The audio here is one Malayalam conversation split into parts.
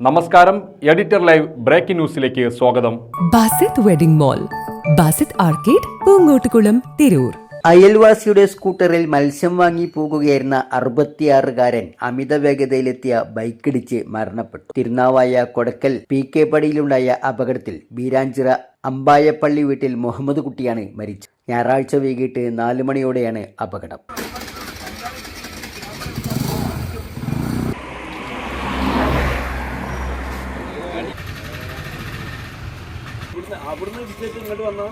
നമസ്കാരം എഡിറ്റർ ലൈവ് ബ്രേക്കിംഗ് ന്യൂസിലേക്ക് സ്വാഗതം. Basith wedding mall Basith arcade Poonkottukulam Tirur. അയൽവാസിയുടെ സ്കൂട്ടറിൽ മത്സ്യം വാങ്ങി പോകുകയായിരുന്ന അറുപത്തിയാറുകാരൻ അമിത വേഗതയിലെത്തിയ ബൈക്കിടിച്ച് മരണപ്പെട്ടു. തിരുനാവായ കൊടക്കൽ പി കെ പടിയിലുണ്ടായ അപകടത്തിൽ ബീരാഞ്ചിറ അമ്പായപ്പള്ളി വീട്ടിൽ മുഹമ്മദ് കുട്ടിയാണ് മരിച്ചത്. ഞായറാഴ്ച വൈകിട്ട് നാല് മണിയോടെയാണ് അപകടം. ഇവിടുന്ന് അവിടുന്ന് വിജയിച്ച് ഇങ്ങോട്ട് വന്നാ?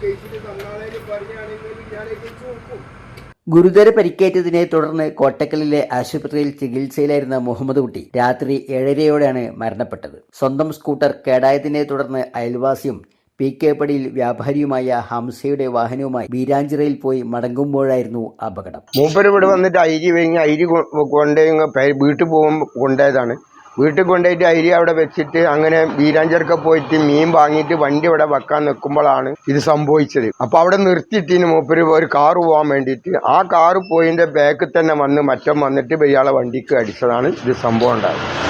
കേസിൽ തന്നാളേക്ക് പറയുകയാണെങ്കിൽ ഞാനേക്ക് നോക്കും. ഗുരുതര പരിക്കേറ്റതിനെ തുടർന്ന് കോട്ടക്കലിലെ ആശുപത്രിയിൽ ചികിത്സയിലായിരുന്ന മുഹമ്മദ് കുട്ടി രാത്രി ഏഴരയോടെയാണ് മരണപ്പെട്ടത്. സ്വന്തം സ്കൂട്ടർ കേടായതിനെ തുടർന്ന് അയൽവാസിയും പി കെ പടിയിൽ വ്യാപാരിയുമായ ഹംസയുടെ വാഹനവുമായി ബീരാഞ്ചിറയിൽ പോയി മടങ്ങുമ്പോഴായിരുന്നു അപകടം. മൂപ്പര് ഇവിടെ വന്നിട്ട് അരി അരി കൊണ്ടേ വീട്ടിൽ പോകുമ്പോൾ കൊണ്ടുപോയതാണ് വീട്ടിൽ കൊണ്ടുപോയിട്ട് അരി അവിടെ വെച്ചിട്ട് അങ്ങനെ വീരാഞ്ചർക്ക് പോയിട്ട് മീൻ വാങ്ങിയിട്ട് വണ്ടി ഇവിടെ വെക്കാൻ നിൽക്കുമ്പോഴാണ് ഇത് സംഭവിച്ചത്. അപ്പൊ അവിടെ നിർത്തിയിട്ടിന് മൂപ്പര് ഒരു കാർ പോകാൻ വേണ്ടിയിട്ട്. ആ കാർ പോയിന്റെ ബാക്കിൽ തന്നെ വന്ന് മറ്റം വന്നിട്ട് ഇയാളെ വണ്ടിക്ക് അടിച്ചതാണ് ഇത് സംഭവം ഉണ്ടായത്.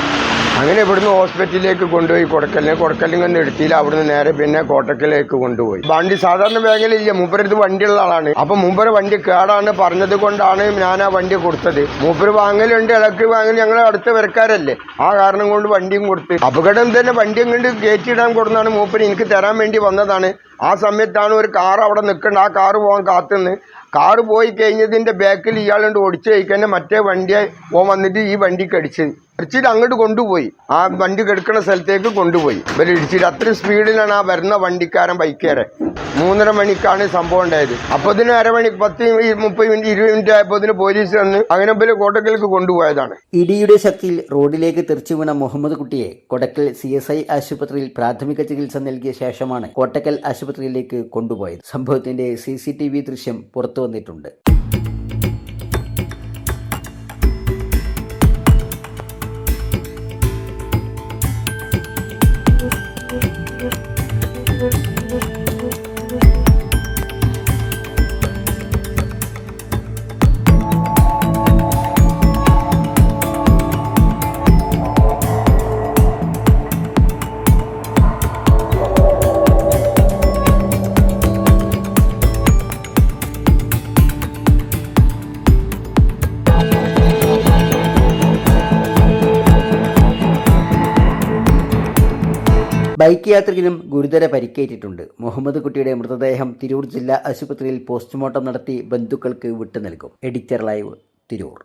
അങ്ങനെ ഇവിടുന്ന് ഹോസ്പിറ്റലിലേക്ക് കൊണ്ടുപോയി കൊടക്കലിനെ. കൊടക്കലിൽ നിന്ന് എടുത്തില്ല. അവിടുന്ന് നേരെ പിന്നെ കോട്ടക്കലേക്ക് കൊണ്ടുപോയി. വണ്ടി സാധാരണ വേഗലില്ല മൂപ്പരത് വണ്ടിയുള്ള ആളാണ്. അപ്പൊ മൂപ്പര് വണ്ടി കേടാണ് പറഞ്ഞത് കൊണ്ടാണ് ഞാൻ ആ വണ്ടി കൊടുത്തത്. മൂപ്പര് വാങ്ങലുണ്ട് ഇളക്ക് വാങ്ങൽ. ഞങ്ങൾ അടുത്ത വരക്കാരല്ലേ ആ കാരണം കൊണ്ട് വണ്ടിയും കൊടുത്ത്. അപകടം തന്നെ വണ്ടി കണ്ട് കയറ്റിയിടാൻ കൊടുത്താണ് മൂപ്പര് എനിക്ക് തരാൻ വേണ്ടി വന്നതാണ്. ആ സമയത്താണ് ഒരു കാർ അവിടെ നിൽക്കേണ്ട. ആ കാർ പോകാൻ കാത്തുനിന്ന്. കാറ് പോയി കഴിഞ്ഞതിന്റെ ബാക്കിൽ ഇയാളുണ്ട് ഓടിച്ചു കഴിക്കാൻ മറ്റേ വണ്ടിയെ ഓൻ വന്നിട്ട് ഈ വണ്ടിക്ക് അടിച്ചത് അടിച്ചിട്ട് അങ്ങോട്ട് കൊണ്ടുപോയി. ആ വണ്ടി കെടുക്കുന്ന സ്ഥലത്തേക്ക് കൊണ്ടുപോയി. ഇവർ ഇടിച്ചിട്ട് അത്രയും സ്പീഡിലാണ് ആ വരുന്ന വണ്ടിക്കാരൻ ബൈക്കേറെ മൂന്നര മണിക്കാണ് സംഭവം ഉണ്ടായത്. അപ്പൊ ഇതിന് അരമണി പത്ത് മുപ്പത് മിനിറ്റ് ഇരുപത് മിനിറ്റ് ആയപ്പോൾ ഇതിന് പോലീസ് വന്ന് അങ്ങനെ ഇവർ കോട്ടക്കലേക്ക് കൊണ്ടുപോയതാണ്. ഇടിയുടെ ശക്തിയിൽ റോഡിലേക്ക് തെറിച്ചു വീണ മുഹമ്മദ് കുട്ടിയെ കൊടക്കൽ സി എസ് ഐ ആശുപത്രിയിൽ പ്രാഥമിക ചികിത്സ നൽകിയ ശേഷമാണ് കോട്ടക്കൽ ആശുപത്രിയിലേക്ക് കൊണ്ടുപോയത്. സംഭവത്തിന്റെ സി സി ടി വി ദൃശ്യം പുറത്തു വന്നിട്ടുണ്ട് ബൈക്ക് യാത്രികനും ഗുരുതര പരിക്കേറ്റിട്ടുണ്ട്. മുഹമ്മദ് കുട്ടിയുടെ മൃതദേഹം തിരൂർ ജില്ലാ ആശുപത്രിയിൽ പോസ്റ്റ്മോർട്ടം നടത്തി ബന്ധുക്കൾക്ക് വിട്ടു നൽകും. Editor live Tirur.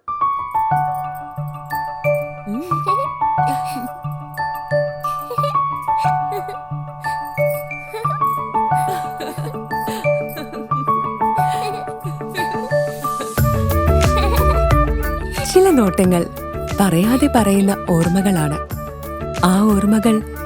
ചില നോട്ടങ്ങൾ പറയാതെ പറയുന്ന ഓർമ്മകളാണ്. ആ ഓർമ്മകൾ